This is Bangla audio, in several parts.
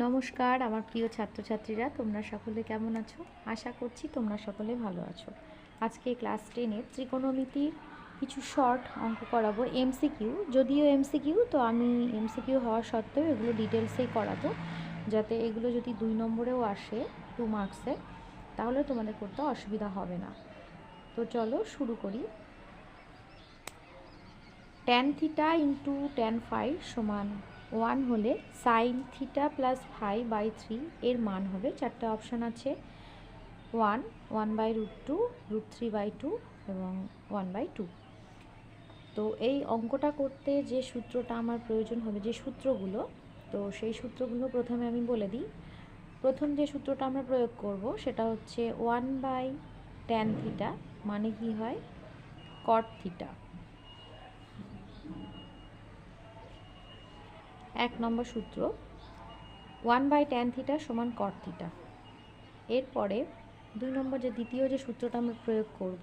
নমস্কার, আমার প্রিয় ছাত্রছাত্রীরা, তোমরা সকলে কেমন আছো? আশা করছি তোমরা সকলে ভালো আছো। আজকে ক্লাস টেনের ত্রিকোণমিতির কিছু শর্ট অঙ্ক করাবো এমসিকিউ যদিও এমসিকিউ তো আমি এমসিকিউ হওয়া সত্ত্বেও এগুলো ডিটেলসেই করাবো, যাতে এগুলো যদি দুই নম্বরেও আসে টু মার্কসে তাহলে তোমাদের করতে অসুবিধা হবে না। তো চলো শুরু করি। Tan theta into tan five সমান ওয়ান হলে sine theta plus five by three এর মান হবে। চারটে অপশান আছে। One one by root two, root three by two এবং ওয়ান বাই টু। তো এই অঙ্কটা করতে যে সূত্রটা আমার প্রয়োজন হবে, যে সূত্রগুলো, তো সেই সূত্রগুলো প্রথমে আমি বলে দিই। প্রথম যে সূত্রটা আমরা প্রয়োগ করব, সেটা হচ্ছে ওয়ান বাই ট্যান থিটা মানে কি হয়? Cot theta. এক নম্বর সূত্র ওয়ান বাই ট্যান থিটা সমান কট থিটা এরপরে দুই নম্বর যে দ্বিতীয় যে সূত্রটা আমরা প্রয়োগ করব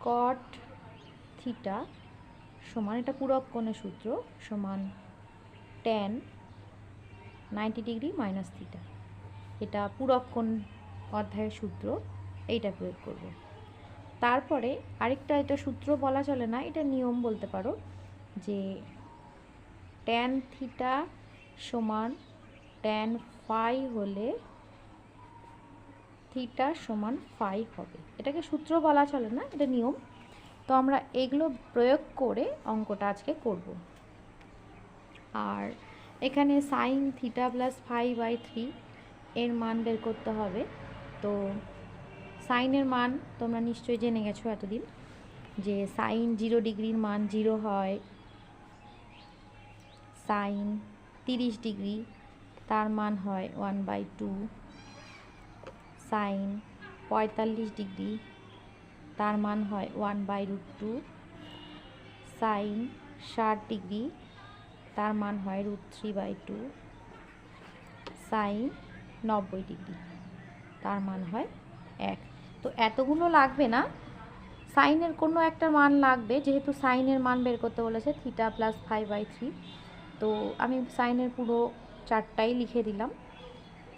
কট থিটা সমান, এটা পূরক কোণের সূত্র, সমান tan ninety degree minus theta এটা পূরক কোণ অধ্যায়ের সূত্র, এইটা প্রয়োগ করব। তারপরে আরেকটা এটা সূত্র বলা চলে না, এটা নিয়ম বলতে পারো যে ট্যান থিটা সমান ট্যান ফাই হলে থিটা সমান ফাই হবে। এটাকে সূত্র বলা চলে না, এটা নিয়ম। তো আমরা এগুলো প্রয়োগ করে অঙ্কটা আজকে করব। আর এখানে sine theta plus phi by three এর মান বের করতে হবে। তো সাইনের মান তোমরা নিশ্চয়ই জেনে গেছো এতদিন, যে সাইন জিরো ডিগ্রির মান জিরো হয় সাইন তিরিশ ডিগ্রি, তার মান হয় ওয়ান বাই টু। সাইন পঁয়তাল্লিশ ডিগ্রি, তার মান হয় one by root two. Sine ষাট ডিগ্রি, তার মান হয় root three by two. Sine নব্বই ডিগ্রি, তার মান হয় এক। তো এতগুলো লাগবে না। সাইনের কোনো একটা মান লাগবে, যেহেতু সাইনের মান বের করতে বলেছে, theta plus five by three. তো আমি সাইনের পুরো চারটাই লিখে দিলাম।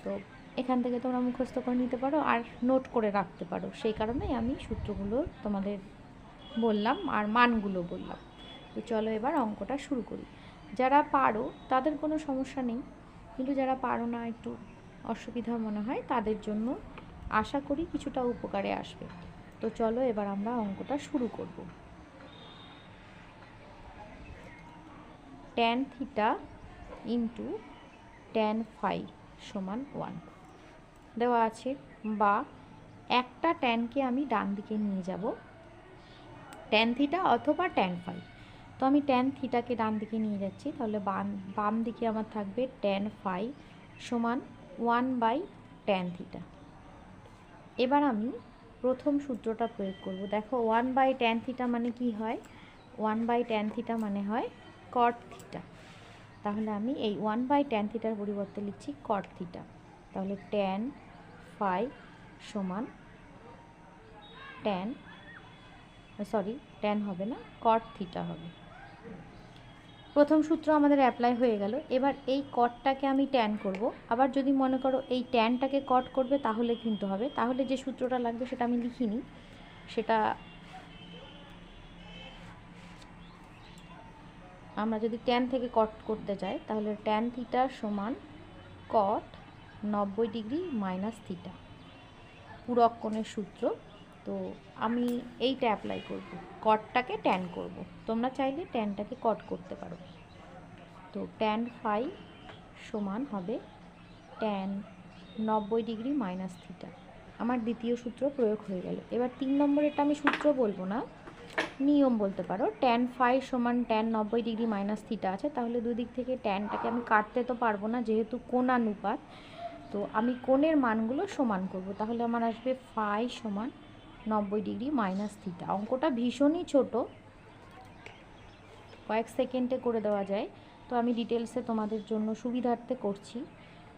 তো এখান থেকে তোমরা মুখস্থ করে নিতে পারো আর নোট করে রাখতে পারো। সেই কারণেই আমি সূত্রগুলো তোমাদের বললাম আর মানগুলো বললাম। তো চলো এবার অঙ্কটা শুরু করি। যারা পারো, তাদের কোনো সমস্যা নেই। কিন্তু যারা পারো না, একটু অসুবিধা মনে হয়, তাদের জন্য আশা করি কিছুটা উপকারে আসবে। তো চলো এবার আমরা অঙ্কটা শুরু করব। Tan theta into tan phi সমান ওয়ান দেওয়া আছে, বা একটা ট্যানকে আমি ডান দিকে নিয়ে যাব ট্যান থিটা অথবা ট্যান ফাই তো আমি ট্যান থিটাকে ডান দিকে নিয়ে যাচ্ছি, তাহলে বাম বাম দিকে আমার থাকবে ট্যান ফাই সমান ওয়ান বাই ট্যান থিটা এবার আমি প্রথম সূত্রটা প্রয়োগ করব। দেখো ওয়ান বাই ট্যান থিটা মানে কি হয়? ওয়ান বাই ট্যান থিটা মানে হয় কট থিটা তাহলে আমি এই ওয়ান বাই ট্যান থিটার পরিবর্তে লিখছি কট থিটা তাহলে ট্যান ফাই সমান ট্যান সরি ট্যান হবে না কট থিটা হবে। প্রথম সূত্র আমাদের অ্যাপ্লাই হয়ে গেল। এবার এই কটটাকে আমি ট্যান করব। আবার যদি মনে করো এই ট্যানটাকে কট করবে, তাহলে কিন্তু হবে। তাহলে যে সূত্রটা লাগবে সেটা আমি লিখিনি। সেটা আমরা যদি ট্যান থেকে কট করতে যাই, তাহলে ট্যান থিটার সমান কট নব্বই ডিগ্রি মাইনাস থিটা পুরক কোণের সূত্র। তো আমি এইটা অ্যাপ্লাই করব। কটটাকে ট্যান করব। তোমরা চাইলে ট্যানটাকে কট করতে পারো। তো ট্যান ফাই সমান হবে ট্যান নব্বই ডিগ্রি মাইনাস থিটা আমার দ্বিতীয় সূত্র প্রয়োগ হয়ে গেল। এবার তিন নম্বরেরটা আমি সূত্র বলব না। নিয়ম বলতে পারো। ট্যান ফাই সমান ট্যান নব্বই ডিগ্রি মাইনাস থিটা আছে। তাহলে দুই দিক থেকে ট্যানটাকে আমি কাটতে তো পারব না, যেহেতু কোণানুপাত। তো আমি কোণের মানগুলো সমান করব। তাহলে আমার আসবে ফাই সমান নব্বই ডিগ্রি মাইনাস থিটা অঙ্কটা ভীষণই ছোট। কয়েক সেকেন্ডে করে দেওয়া যায়। তো আমি ডিটেলসে তোমাদের জন্য সুবিধার্থে করছি।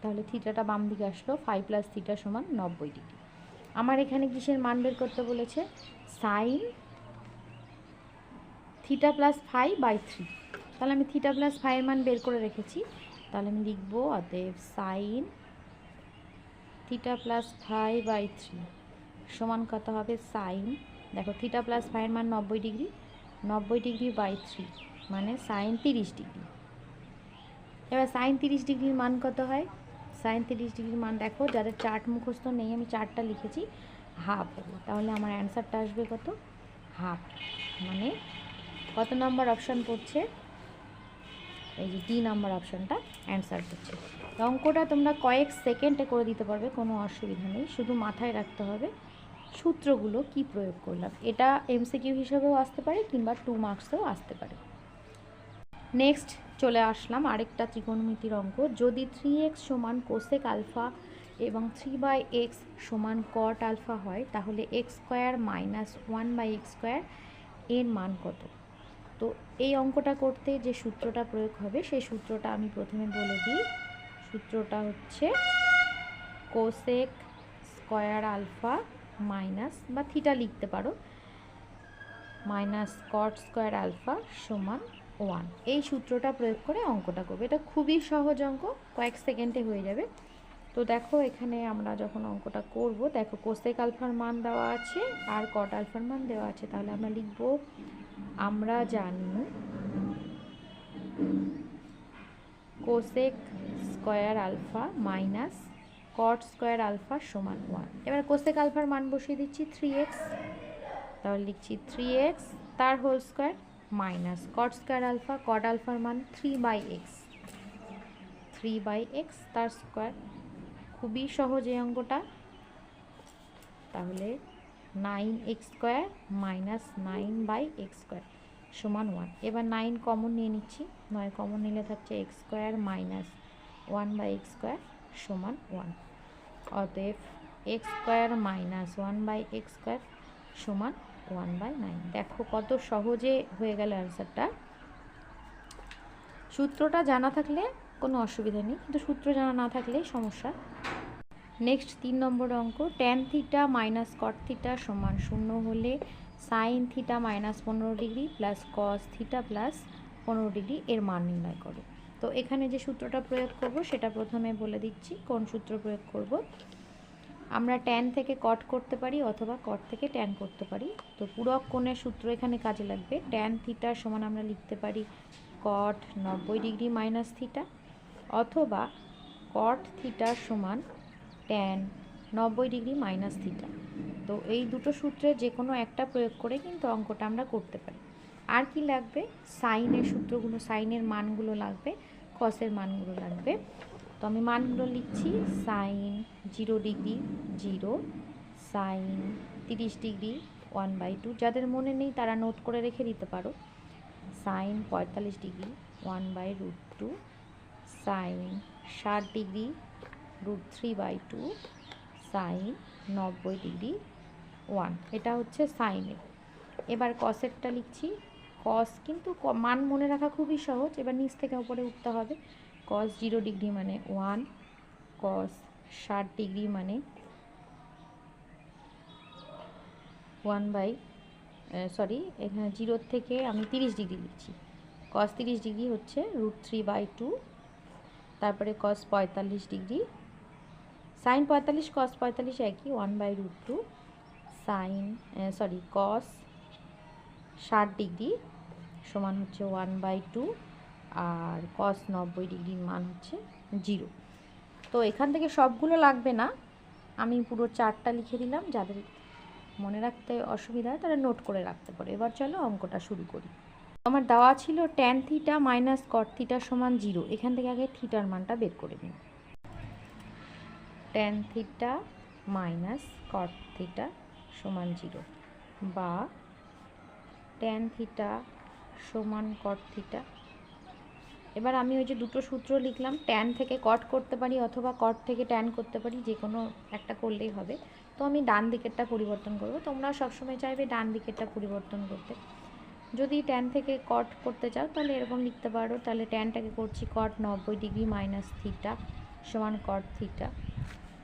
তাহলে থিটাটা বাম দিকে আসলো ফাইভ প্লাস থিটা সমান নব্বই ডিগ্রি আমার এখানে কিসের মান বের করতে বলেছে? Sine theta plus five by three তাহলে আমি থিটা প্লাস ফাইভের মান বের করে রেখেছি। তাহলে আমি লিখব অতএব sine theta plus five by three সমান কত হবে? সাইন দেখো থিটা প্লাস ফাইভ মান নব্বই ডিগ্রি। নব্বই ডিগ্রি বাই থ্রি মানে সাইন তিরিশ ডিগ্রি। এবার সাইন তিরিশ ডিগ্রির মান কত হয়? সাইন তিরিশ ডিগ্রির মান দেখো, যাদের চার্ট মুখস্থ নেই, আমি চার্টটা লিখেছি। হাফ তাহলে আমার অ্যান্সারটা আসবে কত? হাফ মানে কত নাম্বার অপশান পড়ছে? এই যে ডি নাম্বার অপশানটা অ্যান্সার করছে। অঙ্কটা তোমরা কয়েক সেকেন্ডে করে দিতে পারবে, কোনো অসুবিধা নেই। শুধু মাথায় রাখতে হবে সূত্রগুলো কি প্রয়োগ করলাম। এটা এমসিকিউ হিসেবেও আসতে পারে কিংবা টু মার্কসেও আসতে পারে। নেক্সট চলে আসলাম আরেকটা ত্রিকোণমিতির অঙ্ক। যদি থ্রি এক্স সমান কোসেক আলফা এবং থ্রি বাই এক্স সমান কট আলফা হয়, তাহলে X square minus one by X square এর মান কত? তো এই অঙ্কটা করতে যে সূত্রটা প্রয়োগ হবে, সেই সূত্রটা আমি প্রথমে বলে দিই। সূত্রটা হচ্ছে কোসেক স্কোয়ার আলফা মাইনাস বা থিটা লিখতে পারো। মাইনাস কট স্কোয়ার আলফা সমান ওয়ান এই সূত্রটা প্রয়োগ করে অঙ্কটা করবে। এটা খুবই সহজ অঙ্ক, কয়েক সেকেন্ডে হয়ে যাবে। তো দেখো, এখানে আমরা যখন অঙ্কটা করব, দেখো কোসেক আলফার মান দেওয়া আছে আর কট আলফার মান দেওয়া আছে। তাহলে আমরা লিখব, আমরা জানি cosec square alpha minus cot square alpha সমান ওয়ান। এবার কোসেক আলফার মান বসিয়ে দিচ্ছি থ্রি এক্স। তাহলে লিখছি থ্রি এক্স, তার whole square minus cot square alpha, cot আলফার মান three by X. Three by X, তার স্কোয়ার খুবই সহজ এই অঙ্কটা। তাহলে nine X square minus nine by X square সমান ওয়ান এবার নাইন কমন নিয়ে নিচ্ছি। নয় কমন নিলে থাকছে X square minus one by X square সমান ওয়ান অতএব X square minus one by X square সমান ওয়ান বাই নাইন দেখো কত সহজে হয়ে গেল অ্যান্সারটা সূত্রটা জানা থাকলে কোনো অসুবিধা নেই, কিন্তু সূত্র জানা না থাকলে সমস্যা। নেক্সট তিন নম্বর অঙ্ক tan theta minus cot theta সমান শূন্য হলে সাইন থিটা মাইনাস পনেরো degree plus cos theta plus পনেরো ডিগ্রি এর মান নির্ণয় করো। তো এখানে যে সূত্রটা প্রয়োগ করব, সেটা প্রথমে বলে দিচ্ছি, কোন সূত্র প্রয়োগ করব? আমরা ট্যান থেকে কট করতে পারি অথবা কট থেকে ট্যান করতে পারি। তো পূরক কোণের সূত্র এখানে কাজে লাগবে। ট্যান থিটার সমান আমরা লিখতে পারি কট নব্বই ডিগ্রি মাইনাস থিটা অথবা কট থিটা সমান ট্যান নব্বই ডিগ্রি মাইনাস থিটা তো এই দুটো সূত্রে যে কোনো একটা প্রয়োগ করে কিন্তু অঙ্কটা আমরা করতে পারি। আর কি লাগবে? সাইনের সূত্রগুলো সাইনের মানগুলো লাগবে কসের মানগুলো লাগবে। তো আমি মানগুলো লিখছি sine zero degree zero sine তিরিশ ডিগ্রি ওয়ান বাই টু যাদের মনে নেই তারা নোট করে রেখে দিতে পারো। সাইন পঁয়তাল্লিশ degree one by root two sine ষাট degree root three by two sine নব্বই ডিগ্রি ওয়ান এটা হচ্ছে সাইনের এবার কসেরটা লিখছি। কস কিন্তু মান মনে রাখা খুবই সহজ। এবার নিচ থেকে উপরে উঠতে হবে। কস জিরো ডিগ্রি মানে ওয়ান কস ষাট ডিগ্রি মানে ওয়ান বাই সরি এখানে জিরোর থেকে আমি তিরিশ ডিগ্রি লিখছি। কস তিরিশ ডিগ্রি হচ্ছে রুট থ্রি বাই টু তারপরে কস পঁয়তাল্লিশ ডিগ্রি। সাইন পঁয়তাল্লিশ কস পঁয়তাল্লিশ একই one by root two sine sorry cos ষাট ডিগ্রি সমান হচ্ছে ওয়ান বাই টু আর কস নব্বই ডিগ্রির মান হচ্ছে জিরো তো এখান থেকে সবগুলো লাগবে না, আমি পুরো চারটা লিখে দিলাম, যাদের মনে রাখতে অসুবিধা হয় তারা নোট করে রাখতে পারে। এবার চলো অঙ্কটা শুরু করি। আমার দেওয়া ছিল tan theta minus cot theta সমান জিরো এখান থেকে আগে থিটার মানটা বের করে নিই tan theta minus cot theta সমান জিরো বা ট্যান থিটা সমান কট থিটা এবার আমি ওই যে দুটো সূত্র লিখলাম ট্যান থেকে কট করতে পারি অথবা কট থেকে ট্যান করতে পারি, যে কোনো একটা করলেই হবে। তো আমি ডান দিকেরটা পরিবর্তন করব। তোমরা সবসময় চাইবে ডান দিকেরটা পরিবর্তন করতে। যদি ট্যান থেকে কট করতে চাও, তাহলে এরকম লিখতে পারো। তাহলে ট্যানটাকে করছি কট নব্বই ডিগ্রি মাইনাস থিটা সমান কট থিটা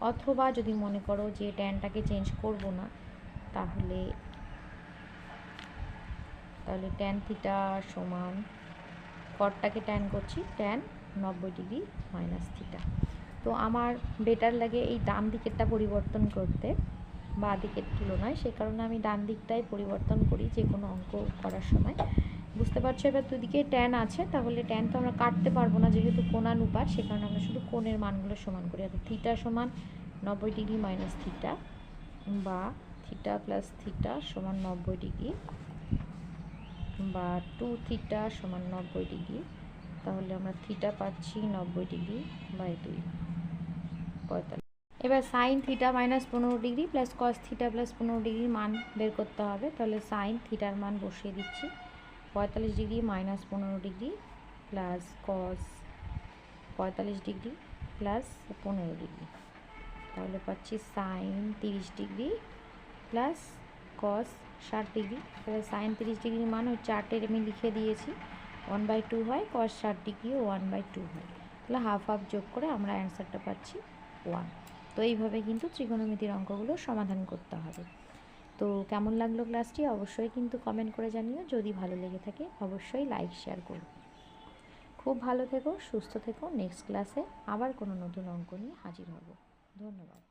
অথবা যদি মনে করো যে ট্যানটাকে চেঞ্জ করব না, তাহলে তাহলে ট্যান থিটা সমান কটটাকে ট্যান করছি ট্যান নব্বই ডিগ্রি মাইনাস থিটা তো আমার বেটার লাগে এই ডান দিকেরটা পরিবর্তন করতে। বা দিকের তুলনায়। সে কারণে আমি ডান দিকটাই পরিবর্তন করি যে কোনো অঙ্ক করার সময়। বুঝতে পারছ? এবার দুদিকে ট্যান আছে। তাহলে ট্যান তো আমরা কাটতে পারব না, যেহেতু কোণানুপাত, সে কারণে আমরা শুধু কোণের মানগুলো সমান করি। অর্থাৎ থিটা সমান নব্বই ডিগ্রি মাইনাস থিটা বা থিটা প্লাস থিটা সমান নব্বই ডিগ্রি বা টু থিটা সমান নব্বই ডিগ্রি তাহলে আমরা থিটা পাচ্ছি নব্বই ডিগ্রি বাই দুই। পঁয়তাল্লিশ। এবার সাইন থিটা মাইনাস পনেরো degree plus cos theta plus পনেরো ডিগ্রির মান বের করতে হবে। তাহলে সাইন থিটার মান বসিয়ে দিচ্ছি। পঁয়তাল্লিশ ডিগ্রি মাইনাস পনেরো ডিগ্রি প্লাস কস পঁয়তাল্লিশ ডিগ্রি প্লাস পনেরো ডিগ্রি তাহলে পাচ্ছি সাইন তিরিশ ডিগ্রি প্লাস কস ষাট ডিগ্রি তাহলে সাইন তিরিশ ডিগ্রির মান ওই চার্টের আমি লিখে দিয়েছি। ওয়ান বাই টু হয় কস ষাট ডিগ্রি ওয়ান বাই টু হয়। তাহলে হাফ হাফ যোগ করে আমরা অ্যান্সারটা পাচ্ছি ওয়ান তো এইভাবে কিন্তু ত্রিকোণমিতির অঙ্কগুলো সমাধান করতে হবে। তো কেমন লাগল ক্লাসটি অবশ্যই কিন্তু কমেন্ট করে জানিও। যদি ভালো লেগে থাকে অবশ্যই লাইক শেয়ার করো। খুব ভালো থেকো, সুস্থ থেকো। নেক্সট ক্লাসে আবার কোনো নতুন অঙ্ক নিয়ে হাজির হব। ধন্যবাদ।